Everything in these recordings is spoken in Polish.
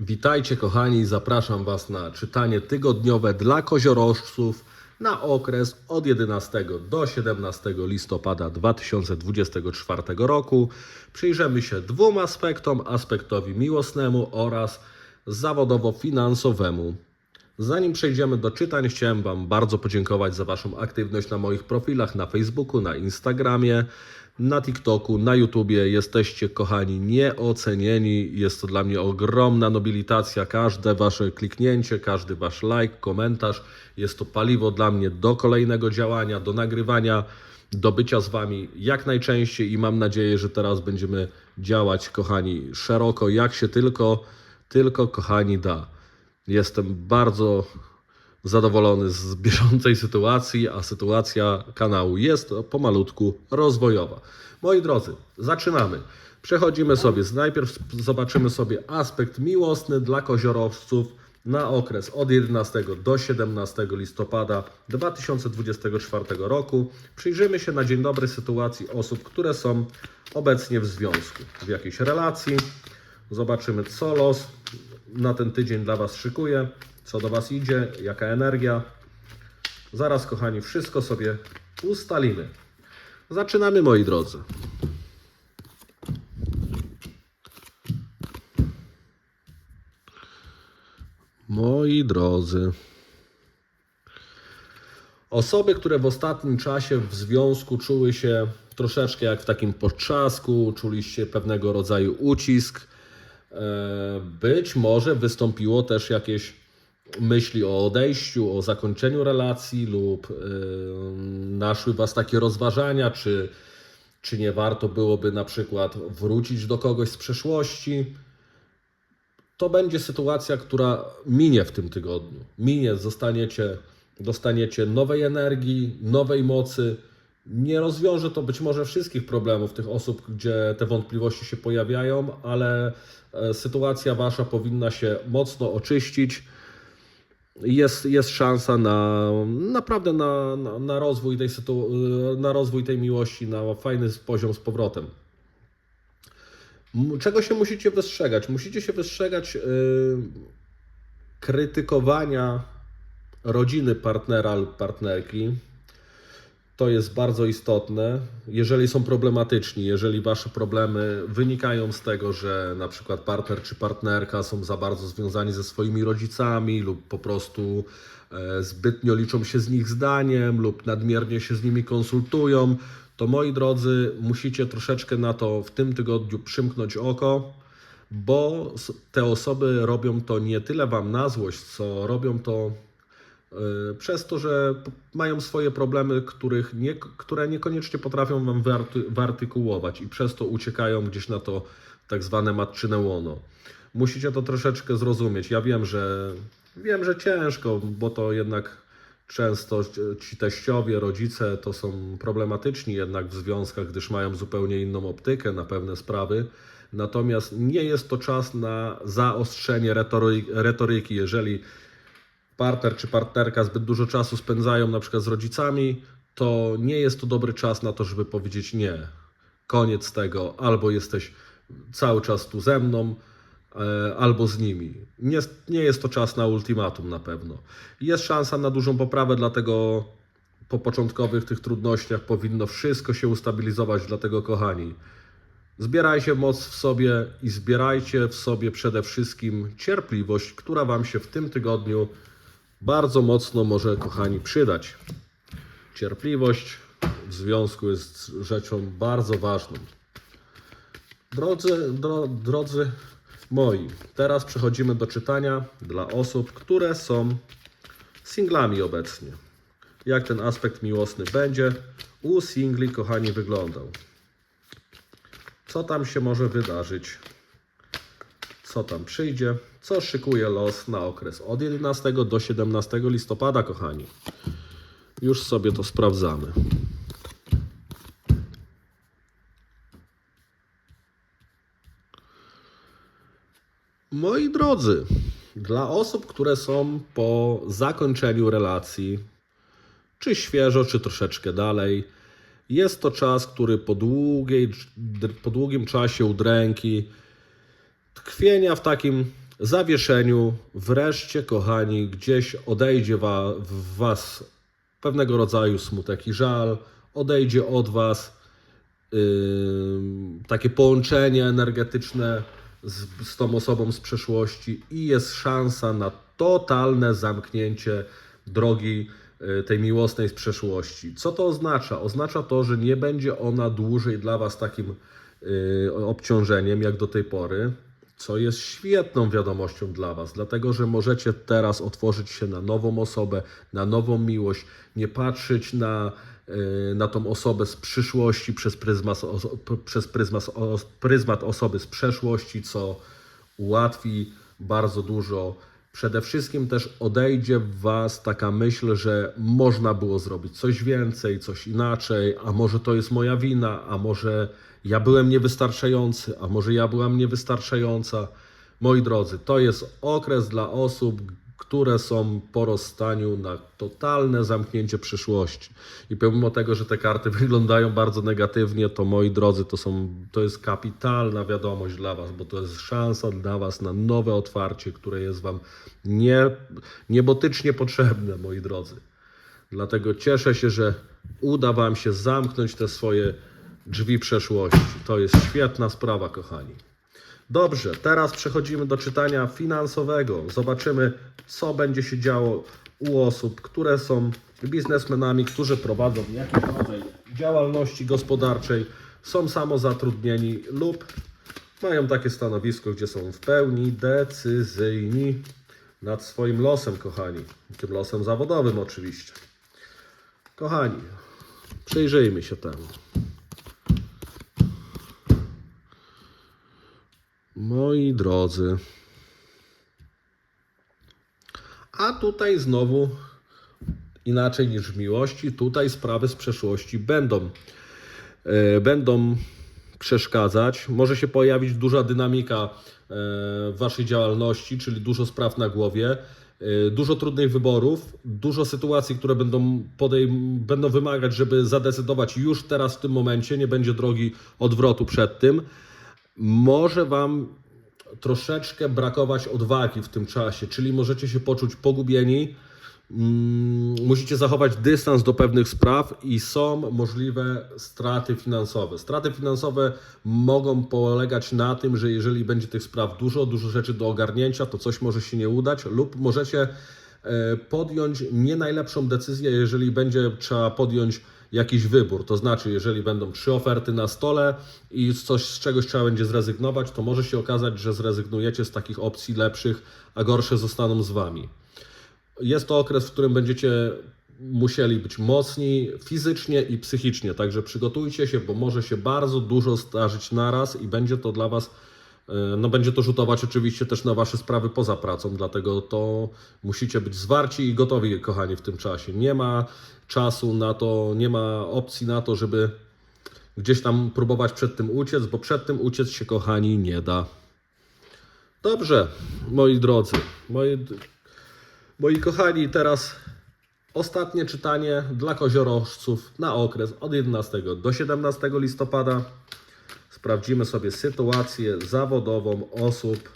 Witajcie kochani, zapraszam Was na czytanie tygodniowe dla koziorożców na okres od 11 do 17 listopada 2024 roku. Przyjrzymy się dwóm aspektom, aspektowi miłosnemu oraz zawodowo-finansowemu. Zanim przejdziemy do czytań, chciałem Wam bardzo podziękować za Waszą aktywność na moich profilach na Facebooku, na Instagramie, na TikToku, na YouTubie. Jesteście, kochani, nieocenieni. Jest to dla mnie ogromna nobilitacja. Każde Wasze kliknięcie, każdy Wasz like, komentarz jest to paliwo dla mnie do kolejnego działania, do nagrywania, do bycia z Wami jak najczęściej i mam nadzieję, że teraz będziemy działać, kochani, szeroko, jak się tylko, tylko, kochani, da. Jestem bardzo zadowolony z bieżącej sytuacji, a sytuacja kanału jest pomalutku rozwojowa. Moi drodzy, zaczynamy. Przechodzimy sobie, najpierw zobaczymy sobie aspekt miłosny dla koziorowców na okres od 11 do 17 listopada 2024 roku. Przyjrzymy się na dzień dobry sytuacji osób, które są obecnie w związku, w jakiejś relacji. Zobaczymy, co los na ten tydzień dla Was szykuje, co do Was idzie, jaka energia. Zaraz, kochani, wszystko sobie ustalimy. Zaczynamy, moi drodzy. Moi drodzy. Osoby, które w ostatnim czasie w związku czuły się troszeczkę jak w takim potrzasku, czuliście pewnego rodzaju ucisk, być może wystąpiło też jakieś myśli o odejściu, o zakończeniu relacji lub e, naszły Was takie rozważania, czy, czy nie warto byłoby na przykład wrócić do kogoś z przeszłości to będzie sytuacja, która minie w tym tygodniu. Minie, zostaniecie, dostaniecie nowej energii, nowej mocy. Nie rozwiąże to być może wszystkich problemów tych osób, gdzie te wątpliwości się pojawiają, ale e, sytuacja wasza powinna się mocno oczyścić. Jest, jest szansa na naprawdę na, na, na, rozwój tej sytu, na rozwój tej miłości, na fajny poziom z powrotem. Czego się musicie wystrzegać? Musicie się wystrzegać yy, krytykowania rodziny partnera lub partnerki. To jest bardzo istotne. Jeżeli są problematyczni, jeżeli wasze problemy wynikają z tego, że na przykład partner czy partnerka są za bardzo związani ze swoimi rodzicami lub po prostu e, zbytnio liczą się z nich zdaniem lub nadmiernie się z nimi konsultują, to moi drodzy, musicie troszeczkę na to w tym tygodniu przymknąć oko, bo te osoby robią to nie tyle wam na złość, co robią to przez to, że mają swoje problemy, których nie, które niekoniecznie potrafią wam wyarty, wyartykułować i przez to uciekają gdzieś na to tak zwane matczyne łono. Musicie to troszeczkę zrozumieć. Ja wiem, że wiem, że ciężko, bo to jednak często ci teściowie, rodzice to są problematyczni jednak w związkach, gdyż mają zupełnie inną optykę na pewne sprawy. Natomiast nie jest to czas na zaostrzenie retory, retoryki. Jeżeli partner czy partnerka zbyt dużo czasu spędzają na przykład z rodzicami, to nie jest to dobry czas na to, żeby powiedzieć nie. Koniec tego, albo jesteś cały czas tu ze mną, e, albo z nimi. Nie, nie jest to czas na ultimatum na pewno. Jest szansa na dużą poprawę, dlatego po początkowych tych trudnościach powinno wszystko się ustabilizować, dlatego kochani, zbierajcie moc w sobie i zbierajcie w sobie przede wszystkim cierpliwość, która Wam się w tym tygodniu bardzo mocno może, kochani, przydać. Cierpliwość w związku jest rzeczą bardzo ważną. Drodzy, dro, drodzy moi, teraz przechodzimy do czytania dla osób, które są singlami obecnie. Jak ten aspekt miłosny będzie u singli, kochani, wyglądał. Co tam się może wydarzyć? Co tam przyjdzie? Co szykuje los na okres od 11 do 17 listopada, kochani? Już sobie to sprawdzamy. Moi drodzy, dla osób, które są po zakończeniu relacji, czy świeżo, czy troszeczkę dalej, jest to czas, który po, długiej, po długim czasie udręki, tkwienia w takim zawieszeniu wreszcie, kochani, gdzieś odejdzie wa, w Was pewnego rodzaju smutek i żal, odejdzie od Was ym, takie połączenie energetyczne z, z tą osobą z przeszłości i jest szansa na totalne zamknięcie drogi y, tej miłosnej z przeszłości. Co to oznacza? Oznacza to, że nie będzie ona dłużej dla Was takim y, obciążeniem jak do tej pory, co jest świetną wiadomością dla Was, dlatego że możecie teraz otworzyć się na nową osobę, na nową miłość, nie patrzeć na, y, na tą osobę z przyszłości przez pryzmat, przez pryzmat, pryzmat osoby z przeszłości, co ułatwi bardzo dużo. Przede wszystkim też odejdzie w Was taka myśl, że można było zrobić coś więcej, coś inaczej, a może to jest moja wina, a może ja byłem niewystarczający, a może ja byłam niewystarczająca. Moi drodzy, to jest okres dla osób, które są po rozstaniu na totalne zamknięcie przyszłości. I pomimo tego, że te karty wyglądają bardzo negatywnie, to moi drodzy, to, są, to jest kapitalna wiadomość dla Was, bo to jest szansa dla Was na nowe otwarcie, które jest Wam nie, niebotycznie potrzebne, moi drodzy. Dlatego cieszę się, że uda Wam się zamknąć te swoje drzwi przeszłości. To jest świetna sprawa, kochani. Dobrze, teraz przechodzimy do czytania finansowego. Zobaczymy, co będzie się działo u osób, które są biznesmenami, którzy prowadzą jakiś rodzaj działalności gospodarczej, są samozatrudnieni lub mają takie stanowisko, gdzie są w pełni decyzyjni nad swoim losem, kochani. Tym losem zawodowym oczywiście. Kochani, przyjrzyjmy się temu. Moi drodzy. A tutaj znowu inaczej niż w miłości, tutaj sprawy z przeszłości będą, e, będą przeszkadzać. Może się pojawić duża dynamika e, w waszej działalności, czyli dużo spraw na głowie, e, dużo trudnych wyborów, dużo sytuacji, które będą, podejm- będą wymagać, żeby zadecydować już teraz w tym momencie, nie będzie drogi odwrotu przed tym może Wam troszeczkę brakować odwagi w tym czasie, czyli możecie się poczuć pogubieni. Mm, Musicie zachować dystans do pewnych spraw i są możliwe straty finansowe. Straty finansowe mogą polegać na tym, że jeżeli będzie tych spraw dużo, dużo rzeczy do ogarnięcia, to coś może się nie udać, lub możecie e, podjąć nie najlepszą decyzję, jeżeli będzie trzeba podjąć jakiś wybór. To znaczy, jeżeli będą trzy oferty na stole i coś z czegoś trzeba będzie zrezygnować, to może się okazać, że zrezygnujecie z takich opcji lepszych, a gorsze zostaną z wami. Jest to okres, w którym będziecie musieli być mocni fizycznie i psychicznie, także przygotujcie się, bo może się bardzo dużo zdarzyć naraz i będzie to dla Was, no będzie to rzutować oczywiście też na Wasze sprawy poza pracą, dlatego to musicie być zwarci i gotowi, kochani, w tym czasie. Nie ma czasu na to, nie ma opcji na to, żeby gdzieś tam próbować przed tym uciec, bo przed tym uciec się, kochani, nie da. Dobrze, moi drodzy, moi, moi kochani, teraz ostatnie czytanie dla koziorożców na okres od 11 do 17 listopada. Sprawdzimy sobie sytuację zawodową osób,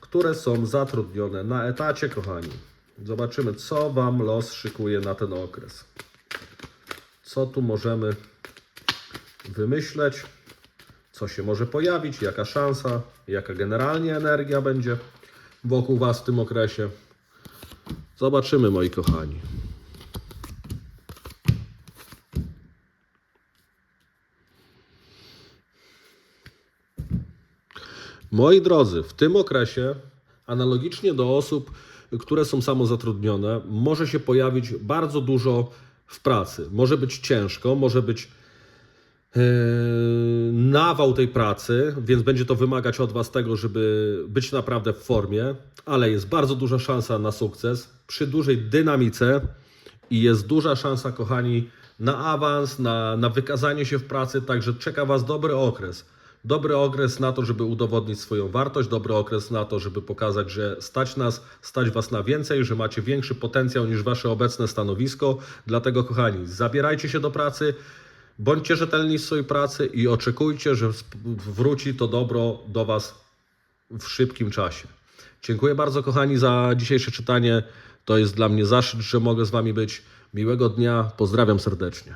które są zatrudnione na etacie, kochani. Zobaczymy, co Wam los szykuje na ten okres. Co tu możemy wymyśleć, co się może pojawić, jaka szansa, jaka generalnie energia będzie wokół Was w tym okresie. Zobaczymy, moi kochani. Moi drodzy, w tym okresie, analogicznie do osób, które są samozatrudnione, może się pojawić bardzo dużo w pracy. Może być ciężko, może być e, nawał tej pracy, więc będzie to wymagać od Was tego, żeby być naprawdę w formie, ale jest bardzo duża szansa na sukces przy dużej dynamice i jest duża szansa, kochani, na awans, na, na wykazanie się w pracy, także czeka Was dobry okres. Dobry okres na to, żeby udowodnić swoją wartość, dobry okres na to, żeby pokazać, że stać nas, stać Was na więcej, że macie większy potencjał niż Wasze obecne stanowisko. Dlatego, kochani, zabierajcie się do pracy, bądźcie rzetelni w swojej pracy i oczekujcie, że wróci to dobro do Was w szybkim czasie. Dziękuję bardzo, kochani, za dzisiejsze czytanie. To jest dla mnie zaszczyt, że mogę z Wami być. Miłego dnia, pozdrawiam serdecznie.